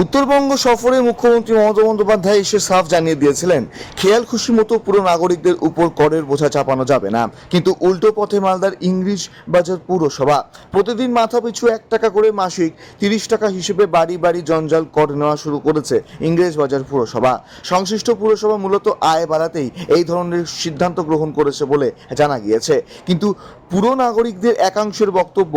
উত্তরবঙ্গ সফরে মুখ্যমন্ত্রী মমতা বন্দ্যোপাধ্যায় এসে সাফ জানিয়ে দিয়েছিলেন, খেয়াল খুশি মতো পুরো নাগরিকদের উপর করের বোঝা চাপানো যাবে না। কিন্তু উল্টো পথে মালদার ইংলিশ বাজার পুরসভা, প্রতিদিন মাথাপিছু এক টাকা করে মাসিক তিরিশ টাকা হিসেবে বাড়ি বাড়ি জঞ্জাল কর নেওয়া শুরু করেছে ইংরেজ বাজার পুরসভা। সংশ্লিষ্ট পুরসভা মূলত আয় বাড়াতেই এই ধরনের সিদ্ধান্ত গ্রহণ করেছে বলে জানা গিয়েছে। কিন্তু পুরো নাগরিকদের একাংশের বক্তব্য।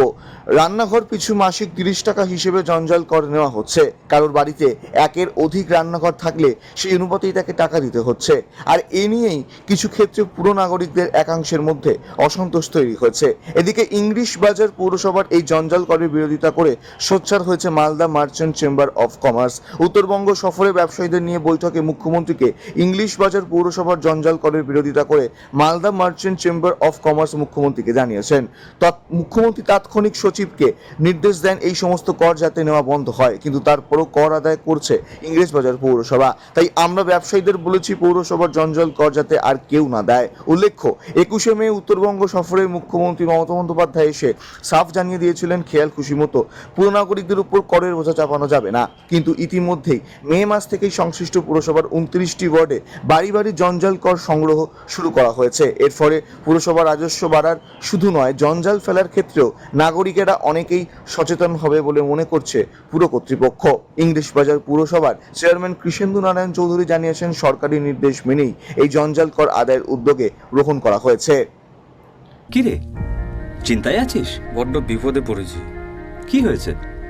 রান্নাঘর পিছু মাসিক তিরিশ টাকা হিসেবে জঞ্জাল কর নেওয়া হচ্ছে। কারোর বাড়িতে একের অধিক রান্নাঘর থাকলে সেই অনুপাতেই তাকে টাকা দিতে হচ্ছে। আর এ নিয়েই কিছু ক্ষেত্রে পুরো নাগরিকদের একাংশের মধ্যে অসন্তোষ তৈরি হয়েছে। এদিকে ইংলিশ বাজার পৌরসভার এই জঞ্জাল করের বিরোধিতা করে সোচ্চার হয়েছে Malda merchant chamber of commerce. Uttarbanga সফরে ব্যবসায়ীদের নিয়ে বৈঠকে মুখ্যমন্ত্রীকে ইংলিশ বাজার পৌরসভার জঞ্জাল করের বিরোধিতা করে Malda merchant chamber of commerce মুখ্যমন্ত্রীকে জানিয়েছেন। মুখ্যমন্ত্রী তাৎক্ষণিক সচিবকে নির্দেশ দেন এই সমস্ত কর যাতে নেওয়া বন্ধ হয়, কিন্তু তারপরও কর আদায় করছে ইংরেজবাজার পৌরসভা। তাই আমরা ব্যবসায়ীদের বলেছি পৌরসভার জঞ্জাল কর যাতে আর কেউ না দেয়। উল্লেখ্য, একুশে মে উত্তরবঙ্গ সফরে মুখ্যমন্ত্রী মমতা বন্দ্যোপাধ্যায় এসে সাফ জানিয়ে দিয়েছিলেন, খেয়াল খুশি মতো, পুরো নাগরিকদের উপর করের বোঝা চাপানো যাবে না। কিন্তু ইতিমধ্যেই মে মাস থেকেই সংশ্লিষ্ট পুরসভার উনত্রিশটি ওয়ার্ডে বাড়ি বাড়ি জঞ্জাল কর সংগ্রহ শুরু করা হয়েছে। এর ফলে পুরসভার রাজস্ব বাড়ার শুধু নয় জঞ্জাল ফেলার ক্ষেত্রেও নাগরিকেরা অনেকেই সচেতন হবে বলে মনে করছে পুর কর্তৃপক্ষ। ইংলিশ বাজার পুরসভার চেয়ারম্যান কৃষেন্দু নারায়ণ চৌধুরী জানিয়েছেন সরকারি নির্দেশ মেনেই এই জঞ্জাল কর আদায়ের উদ্যোগে গ্রহণ করা হয়েছে। কিরে? চিন্তায় আছিস? বড্ড বিপদে পড়েছি। কি হয়েছে?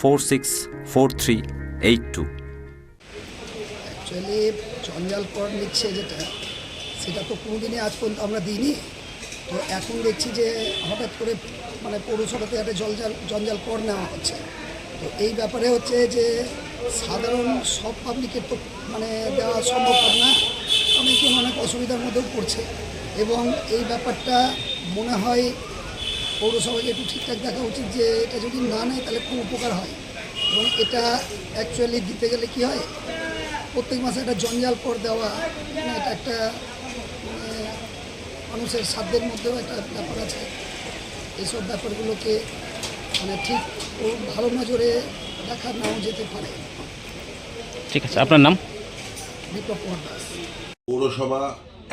four six four three eight two actually জঞ্জাল কর নিচ্ছে যেটা, সেটা তো কোনোদিনই আজ পর্যন্ত আমরা দিইনি। তো এখন দেখছি যে হঠাৎ করে মানে পৌরসভাতে একটা জঞ্জাল জঞ্জাল কর নেওয়া হচ্ছে। তো এই ব্যাপারে হচ্ছে যে সাধারণ সব পাবলিকের তো মানে দেওয়া সম্ভব না। অনেকে অনেক অসুবিধার মধ্যেও পড়ছে। এবং এই ব্যাপারটা মনে হয় পৌরসভাকে একটু ঠিকঠাক দেখা উচিত যে এটা যদি না নেয় তাহলে খুব উপকার হয়। এবং এটা অ্যাকচুয়ালি দিতে গেলে কি হয় প্রত্যেক মাসে একটা জঞ্জাল কর দেওয়া মানে এটা একটা মানে মানুষের সাধ্যের মধ্যেও একটা ব্যাপার আছে। এইসব ব্যাপারগুলোকে মানে ঠিক ও ভালো নজরে দেখা নাও যেতে পারে। ঠিক আছে আপনার নাম? বিপ্লব কুমার দাস। পৌরসভা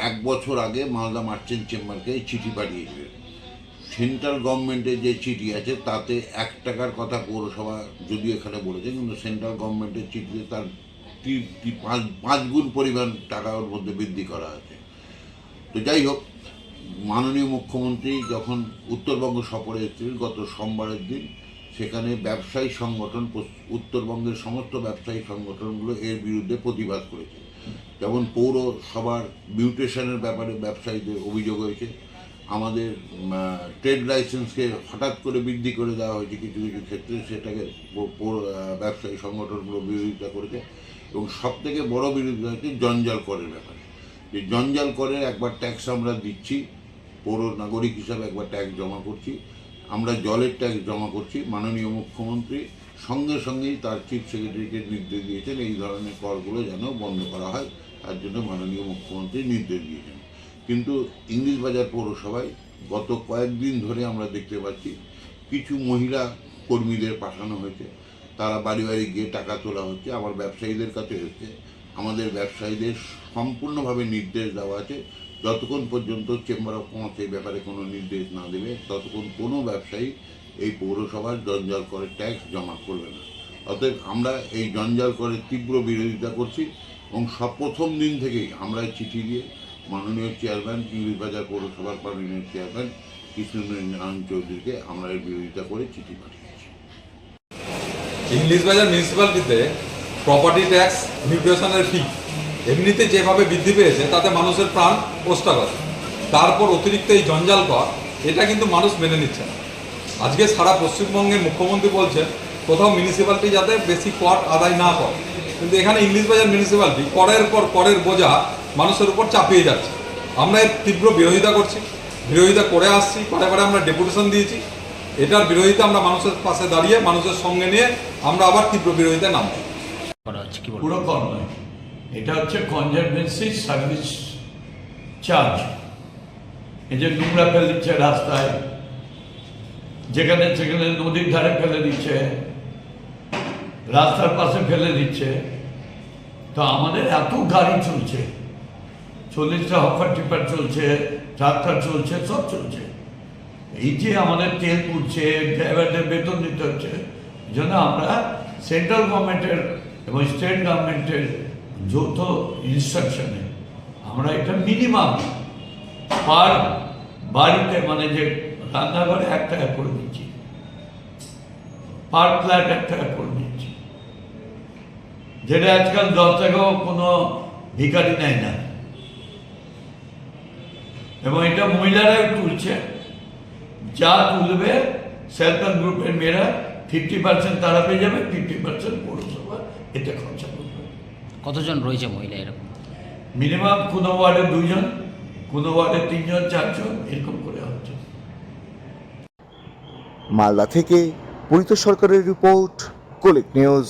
এক বছর আগে মালদা মার্চেন্ট চেম্বারকে চিঠি পাঠিয়েছিল সেন্ট্রাল গভর্নমেন্টের যে চিঠি আছে, তাতে এক টাকার কথা পৌরসভা যদি এখানে বলেছে, কিন্তু সেন্ট্রাল গভর্নমেন্টের চিঠিতে তার পাঁচ পাঁচ গুণ পরিমাণ টাকা ওর মধ্যে বৃদ্ধি করা আছে তো যাই হোক, মাননীয় মুখ্যমন্ত্রী যখন উত্তরবঙ্গ সফরে এসেছিলেন গত সোমবারের দিন, সেখানে ব্যবসায়ী সংগঠন উত্তরবঙ্গের সমস্ত ব্যবসায়ী সংগঠনগুলো এর বিরুদ্ধে প্রতিবাদ করেছে। যেমন পৌরসভার মিউটেশনের ব্যাপারে ব্যবসায়ীদের অভিযোগ হয়েছে আমাদের ট্রেড লাইসেন্সকে হঠাৎ করে বৃদ্ধি করে দেওয়া হয়েছে কিছু কিছু ক্ষেত্রে সেটাকে ব্যবসায়ী সংগঠনগুলো বিরোধিতা করেছে এবং সব থেকে বড় বিরোধিতা হচ্ছে জঞ্জাল করের ব্যাপারে। যে জঞ্জাল করের একবার ট্যাক্স আমরা দিচ্ছি, পৌর নাগরিক হিসাবে একবার ট্যাক্স জমা করছি। আমরা জলের ট্যাক্স জমা করছি, মাননীয় মুখ্যমন্ত্রী সঙ্গে সঙ্গেই তার চিফ সেক্রেটারিকে নির্দেশ দিয়েছেন এই ধরনের করগুলো যেন বন্ধ করা হয়। তার জন্য মাননীয় মুখ্যমন্ত্রী নির্দেশ দিয়েছেন। কিন্তু ইংলিশ বাজার পৌরসভায় গত কয়েকদিন ধরে আমরা দেখতে পাচ্ছি কিছু মহিলা কর্মীদের পাঠানো হয়েছে। তারা বাড়ি বাড়ি গিয়ে টাকা তোলা হচ্ছে, আবার ব্যবসায়ীদের কাছে হচ্ছে। আমাদের ব্যবসায়ীদের সম্পূর্ণভাবে নির্দেশ দেওয়া আছে। যতক্ষণ পর্যন্ত চেম্বার অফ কমার্স এই ব্যাপারে কোনো নির্দেশ না দেবে, ততক্ষণ কোনো ব্যবসায়ী এই পৌরসভার জঞ্জাল করে ট্যাক্স জমা করবে না। অতএব আমরা এই জঞ্জাল করে তীব্র বিরোধিতা করছি এবং সব প্রথম দিন থেকেই আমরা চিঠি দিয়ে মাননীয় চেয়ারম্যান বাজার পৌরসভার মাননীয় চেয়ারম্যান কৃষ্ণেন্দ্র নারায়ণ চৌধুরীকে আমরা এর বিরোধিতা করে চিঠি পাঠিয়েছি। ইংলিশ বাজার মিউনিসিপ্যালিটিতে প্রপার্টি ট্যাক্স মিউটেশনের ফি এমনিতে যেভাবে বৃদ্ধি পেয়েছে, তাতে মানুষের প্রাণ আছে। তারপর অতিরিক্ত এই জঞ্জাল কর, এটা কিন্তু মানুষ মেনে নিচ্ছে না। আজকে সারা পশ্চিমবঙ্গের মুখ্যমন্ত্রী বলছেন, কোথাও মিউনিসিপ্যালিটি যাতে বেশি কর আদায় না করে। কিন্তু এখানে ইংলিশ বাজার মিউনিসিপ্যালিটি করের পর করের বোঝা মানুষের উপর চাপিয়ে যাচ্ছে। আমরা এর তীব্র বিরোধিতা করছি। বিরোধিতা করে আসছি পরে পরে আমরা ডেপুটেশন দিয়েছি। এটার বিরোধিতা আমরা মানুষের পাশে দাঁড়িয়ে, মানুষের সঙ্গে নিয়ে আমরা আবার তীব্র বিরোধিতা নামবো পুরো কর নয়। এটা হচ্ছে কনজারভেন্সি সার্ভিস চার্জ এই যে নোংরা ফেলে দিচ্ছে রাস্তায়, যেখানে সেখানে নদীর ধারে ফেলে দিচ্ছে, রাস্তার পাশে ফেলে দিচ্ছে, তো আমাদের এত গাড়ি চলছে। চল্লিশটা হকার টিপার চলছে ট্রাক্টর চলছে, সব চলছে। এই যে আমাদের তেল পুড়ছে ড্রাইভারদের বেতন দিতে হচ্ছে জন্য আমরা সেন্ট্রাল গভর্নমেন্টের এবং স্টেট গভর্নমেন্টের যৌথ ইনস্ট্রাকশনে আমরা এটা মিনিমাম পার বাড়িতে মানে যে রান্নাঘরে এক টাকা করে দিচ্ছি পার ফ্ল্যাট এক টাকা করে দিচ্ছি। যেটা আজকাল দশ টাকাও কোনো ভিখারি নেয় না। এবং এটা মহিলারাই তুলছে। যা তুলবে সেলফ হেল্প গ্রুপের মেয়েরা ফিফটি পার্সেন্ট তারা পেয়ে যাবে ফিফটি পার্সেন্ট পৌরসভা এতে খরচা করবে। কতজন রয়েছে মহিলা এরকম? মিনিমাম কোনো ওয়ার্ডে দুইজন কোনো ওয়ার্ডে তিনজন চারজন এরকম করে হচ্ছে। মালদা থেকে পরিত সরকারের রিপোর্ট কোলিক নিউজ।